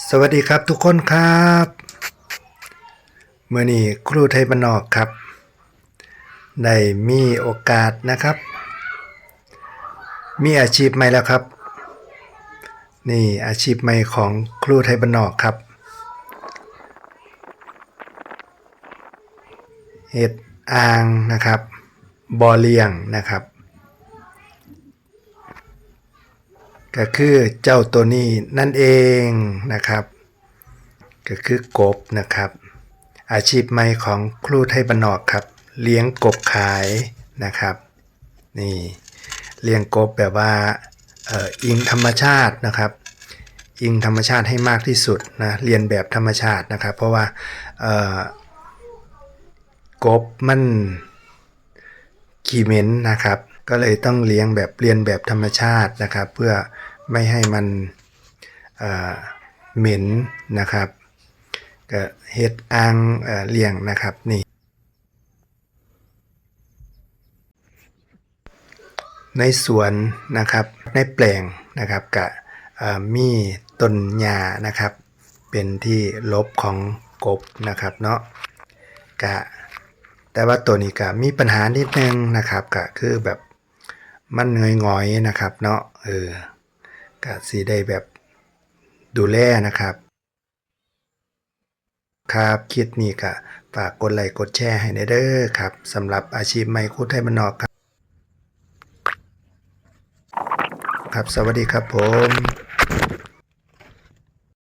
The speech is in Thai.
สวัสดีครับทุกคนครับเมื่อนี้ครูไทยบ้านนอกครับ ได้มีโอกาสนะครับ มีอาชีพใหม่แล้วครับ นี่อาชีพใหม่ของครูไทยบ้านนอกครับเห็ดอ่างนะครับบ่อเลี้ยงนะครับ ก็คือเจ้าตัวนี้นั่นเองนะครับ ก็คือกบนะครับ อาชีพใหม่ของครูไทยบานนอกครับ เลี้ยงกบขายนะครับนี่เลี้ยงกบแบบว่าเอ่ออิงธรรมชาตินะครับ อิงธรรมชาติให้มากที่สุดนะเรียนแบบธรรมชาตินะครับ เพราะว่าเอ่อกบมันขี้เหม็นนะครับ ก็เลยต้องเลี้ยงแบบเรียนแบบธรรมชาตินะครับ เพื่อไม่ให้มันเหม็นนะครับก็เฮ็ดอ่างเอเลี้ยงนะครับนี่ในสวนนะครับในแปลงนะครับกะเอ่อมีต้นหญ้านะครับ เป็นที่ลบของกบนะครับเนาะกะแต่ว่าตัวนี้ก็มีปัญหานิดนึงนะครับก็คือแบบ มันเงยงอยๆนะครับเนาะเออก็สีได้แบบดูแลนะครับ ครับคลิปนี้กะฝากกดไลค์กดแชร์ให้ในเด้อครับสำหรับอาชีพไม่คู่ไทยมันนอกครับ ครับสวัสดีครับผม